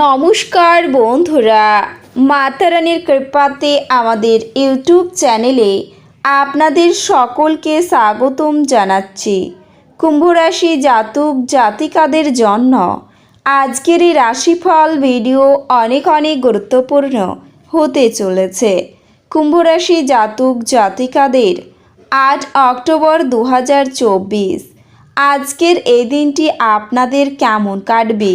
নমস্কার বন্ধুরা মাতারানির কৃপাতে আমাদের ইউটিউব চ্যানেলে আপনাদের সকলকে স্বাগতম জানাচ্ছি। কুম্ভরাশি জাতক জাতিকাদের জন্য আজকের এই রাশিফল ভিডিও অনেক অনেক গুরুত্বপূর্ণ হতে চলেছে। কুম্ভরাশি জাতক জাতিকাদের আট অক্টোবর দু হাজার চব্বিশ। আজকের এই দিনটি আপনাদের কেমন কাটবে?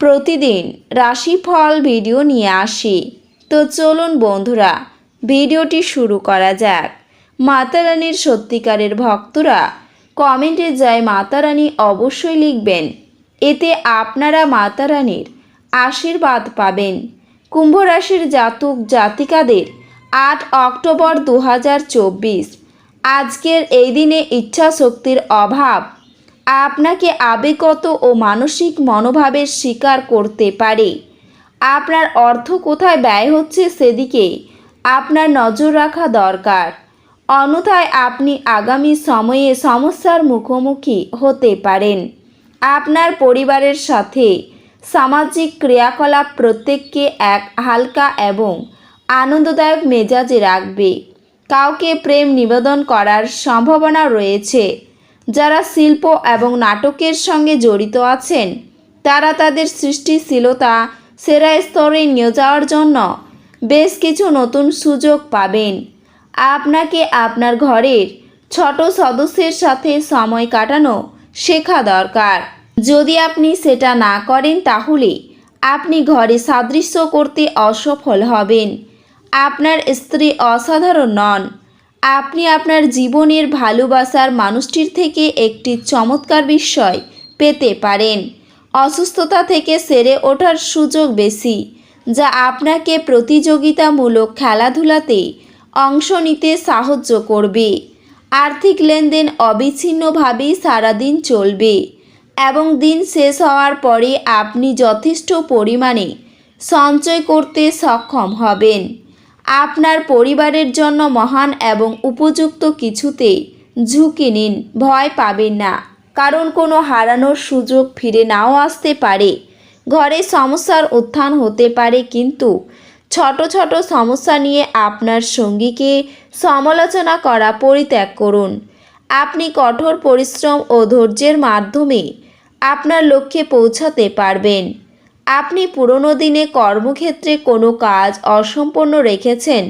প্রতিদিন রাশিফল ভিডিও নিয়ে আসি। তো চলুন বন্ধুরা, ভিডিওটি শুরু করা যাক। মাতারানির সত্যিকারের ভক্তরা কমেন্টে যায় মাতারানী অবশ্যই লিখবেন, এতে আপনারা মাতারানীর আশীর্বাদ পাবেন। কুম্ভ রাশির জাতক জাতিকাদের আট অক্টোবর দু হাজার চব্বিশ। আজকের এই দিনে ইচ্ছা শক্তির অভাব আপনাকে আবেগত ও মানসিক মনোভাবের শিকার করতে পারে। আপনার অর্থ কোথায় ব্যয় হচ্ছে সেদিকে আপনার নজর রাখা দরকার। অন্যথায় আপনি আগামী সময়ে সমস্যার মুখোমুখি হতে পারেন। আপনার পরিবারের সাথে সামাজিক ক্রিয়াকলাপ প্রত্যেককে এক হালকা এবং আনন্দদায়ক মেজাজে রাখবে। কাউকে প্রেম নিবেদন করার সম্ভাবনা রয়েছে। যারা শিল্প এবং নাটকের সঙ্গে জড়িত আছেন, তারা তাদের সৃষ্টিশীলতা সেরা স্তরে নিয়ে যাওয়ার জন্য বেশ কিছু নতুন সুযোগ পাবেন। আপনাকে আপনার ঘরের ছোট সদস্যের সাথে সময় কাটানো শেখা দরকার। যদি আপনি সেটা না করেন, তাহলে আপনি ঘরে সাদৃশ্য করতে অসফল হবেন। আপনার স্ত্রী অসাধারণ নন। আপনি আপনার জীবনের ভালোবাসার মানুষটির থেকে একটি চমৎকার বিষয় পেতে পারেন। অসুস্থতা থেকে সেরে ওঠার সুযোগ বেশি, যা আপনাকে প্রতিযোগিতামূলক খেলাধুলাতে অংশ নিতে সাহায্য করবে। আর্থিক লেনদেন অবিচ্ছিন্নভাবেই সারাদিন চলবে এবং দিন শেষ হওয়ার পরে আপনি যথেষ্ট পরিমাণে সঞ্চয় করতে সক্ষম হবেন। আপনার পরিবারের জন্য মহান এবং উপযুক্ত কিছুতে ঝুঁকি নিন, ভয় পাবেন না। কারণ কোনো হারানোর সুযোগ ফিরে নাও আসতে পারে। ঘরে সমস্যার উত্থান হতে পারে, কিন্তু ছোট ছোট সমস্যা নিয়ে আপনার সঙ্গীকে সমালোচনা করা পরিত্যাগ করুন। আপনি কঠোর পরিশ্রম ও ধৈর্যের মাধ্যমে আপনার লক্ষ্যে পৌঁছাতে পারবেন। আপনি পুরনো দিনে কর্মক্ষেত্রে কোনো কাজ অসম্পূর্ণ রেখেছেন,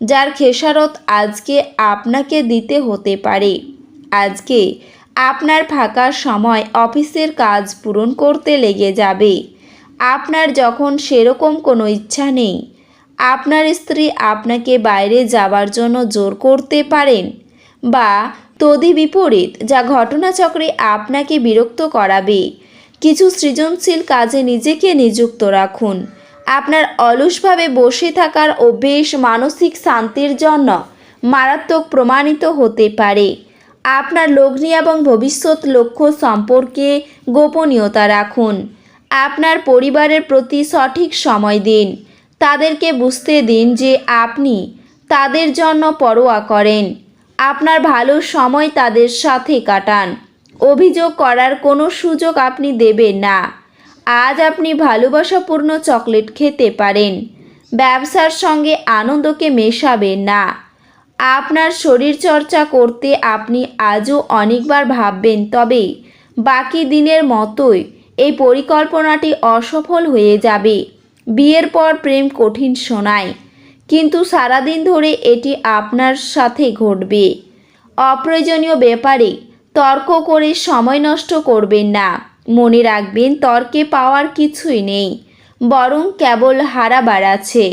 যার খেসারত আজকে আপনাকে দিতে হতে পারে। আজকে আপনার ফাঁকা সময় অফিসের কাজ পূরণ করতে লেগে যাবে। আপনার যখন সেরকম কোনো ইচ্ছা নেই, আপনার স্ত্রী আপনাকে বাইরে যাবার জন্য জোর করতে পারেন বা তদি বিপরীত যা ঘটনাচক্রে আপনাকে বিরক্ত করাবে। কিছু সৃজনশীল কাজে নিজেকে নিযুক্ত রাখুন। আপনার অলসভাবে বসে থাকার অভ্যেস মানসিক শান্তির জন্য মারাত্মক প্রমাণিত হতে পারে। আপনার লগ্নি এবং ভবিষ্যৎ লক্ষ্য সম্পর্কে গোপনীয়তা রাখুন। আপনার পরিবারের প্রতি সঠিক সময় দিন। তাদেরকে বুঝতে দিন যে আপনি তাদের জন্য পরোয়া করেন। আপনার ভালো সময় তাদের সাথে কাটান। অভিযোগ করার কোনো সুযোগ আপনি দেবেন না। আজ আপনি ভালোবাসাপূর্ণ চকলেট খেতে পারেন। ব্যবসার সঙ্গে আনন্দকে মেশাবেন না। আপনার শরীর চর্চা করতে আপনি আজও অনেকবার ভাববেন, তবে বাকি দিনের মতোই এই পরিকল্পনাটি অসফল হয়ে যাবে। বিয়ের পর প্রেম কঠিন শোনায়, কিন্তু সারাদিন ধরে এটি আপনার সাথে ঘটবে। অপ্রয়োজনীয় ব্যাপারে তর্ক করে সময় নষ্ট করবেন না। মনে রাখবেন, তর্কে পাওয়ার কিছুই নেই, বরং কেবল হারাবার আছে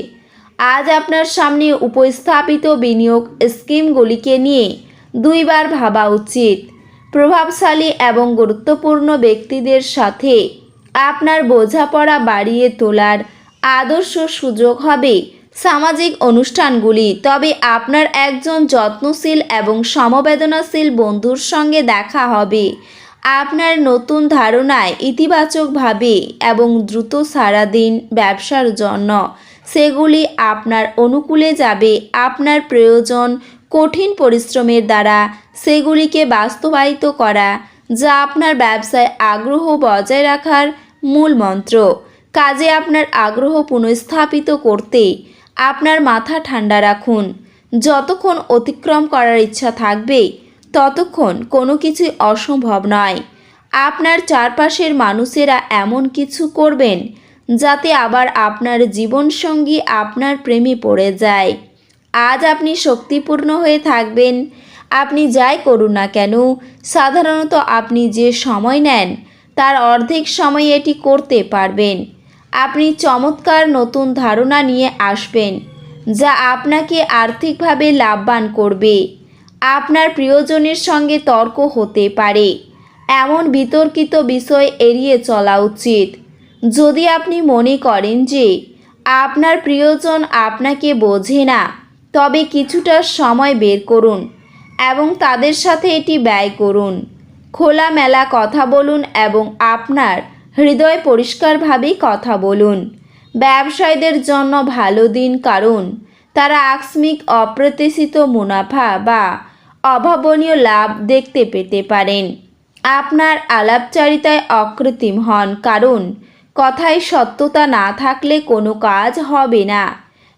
আজ আপনার সামনে উপস্থাপিত বিনিয়োগ স্কিমগুলিকে নিয়ে দুইবার ভাবা উচিত। প্রভাবশালী এবং গুরুত্বপূর্ণ ব্যক্তিদের সাথে আপনার বোঝাপড়া বাড়িয়ে তোলার আদর্শ সুযোগ হবে সামাজিক অনুষ্ঠানগুলি, তবে আপনার একজন যত্নশীল এবং সমবেদনাশীল বন্ধুর সঙ্গে দেখা হবে। আপনার নতুন ধারণায় ইতিবাচকভাবে এবং দ্রুত সারাদিন ব্যবসার জন্য। সেগুলি আপনার অনুকূলে যাবে। আপনার প্রয়োজন কঠিন পরিশ্রমের দ্বারা সেগুলিকে বাস্তবায়িত করা, যা আপনার ব্যবসায় আগ্রহ বজায় রাখার মূল মন্ত্র। কাজে আপনার আগ্রহ পুনঃস্থাপিত করতে আপনার মাথা ঠান্ডা রাখুন। যতক্ষণ অতিক্রম করার ইচ্ছা থাকবে, ততক্ষণ কোনো কিছুই অসম্ভব নয়। আপনার চারপাশের মানুষেরা এমন কিছু করবেন, যাতে আবার আপনার জীবনসঙ্গী আপনার প্রেমে পড়ে যায়। আজ আপনি শক্তিপূর্ণ হয়ে থাকবেন। আপনি যাই করুন না কেন, সাধারণত আপনি যে সময় নেন, তার অর্ধেক সময় এটি করতে পারবেন। আপনি চমৎকার নতুন ধারণা নিয়ে আসবেন, যা আপনাকে আর্থিকভাবে লাভবান করবে। আপনার প্রিয়জনের সঙ্গে তর্ক হতে পারে। এমন বিতর্কিত বিষয় এড়িয়ে চলা উচিত। যদি আপনি মনে করেন যে আপনার প্রিয়জন আপনাকে বোঝে না, তবে কিছুটা সময় বের করুন এবং তাদের সাথে এটি ব্যয় করুন। খোলামেলা কথা বলুন এবং আপনার হৃদয় পরিষ্কারভাবেই কথা বলুন। ব্যবসায়ীদের জন্য ভালো দিন কারণ তারা আকস্মিক, অপ্রত্যাশিত মুনাফা বা অভাবনীয় লাভ দেখতে পেতে পারেন। আপনার আলাপচারিতায় অকৃত্রিম হন কারণ কথায় সত্যতা না থাকলে কোনো কাজ হবে না।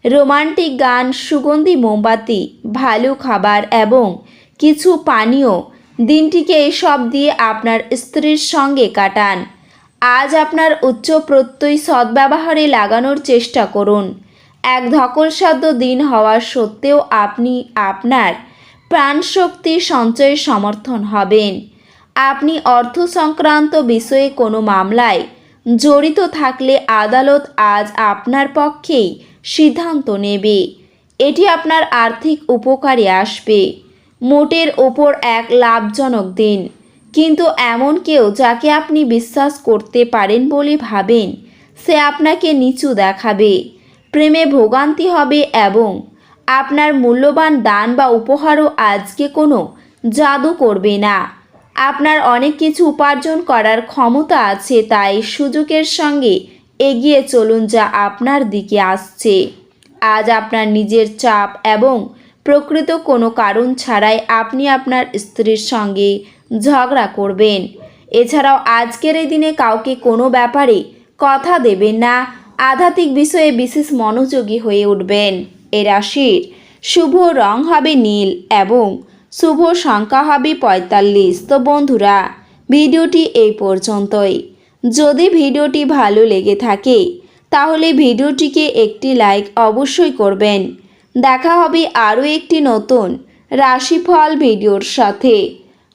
রোমান্টিক গান, সুগন্ধি মোমবাতি, ভালো খাবার এবং কিছু পানীয় দিনটিকে এসব দিয়ে আপনার স্ত্রীর সঙ্গে কাটান। আজ আপনার উচ্চ প্রত্যয় সদ্ব্যবহারে লাগানোর চেষ্টা করুন। এক ধকলসাধ্য দিন হওয়া সত্ত্বেও আপনি আপনার প্রাণশক্তি সঞ্চয়ে সমর্থন হবেন। আপনি অর্থ সংক্রান্ত বিষয়ে কোনো মামলায় জড়িত থাকলে আদালত আজ আপনার পক্ষেই সিদ্ধান্ত নেবে। এটি আপনার আর্থিক উপকারে আসবে। মোটের ওপর এক লাভজনক দিন। কিন্তু এমন কেউ যাকে আপনি বিশ্বাস করতে পারেন বলে ভাবেন, সে আপনাকে নিচু দেখাবে। প্রেমে ভোগান্তি হবে এবং আপনার মূল্যবান দান বা উপহারও আজকে কোনো জাদু করবে না। আপনার অনেক কিছু উপার্জন করার ক্ষমতা আছে, তাই সুযোগের সঙ্গে এগিয়ে চলুন যা আপনার দিকে আসছে। আজ আপনার নিজের চাপ এবং প্রকৃত কোনো কারণ ছাড়াই আপনি আপনার স্ত্রীর সঙ্গে ঝগড়া করবেন। এছাড়াও আজকের এই দিনে কাউকে কোনো ব্যাপারে কথা দেবেন না। আধ্যাত্মিক বিষয়ে বিশেষ মনোযোগী হয়ে উঠবেন। এ রাশির শুভ রং হবে নীল এবং শুভ সংখ্যা হবে পঁয়তাল্লিশ। তো বন্ধুরা, ভিডিওটি এই পর্যন্তই। যদি ভিডিওটি ভালো লেগে থাকে, তাহলে ভিডিওটিকে একটি লাইক অবশ্যই করবেন। দেখা হবে আরও একটি নতুন রাশিফল ভিডিওর সাথে।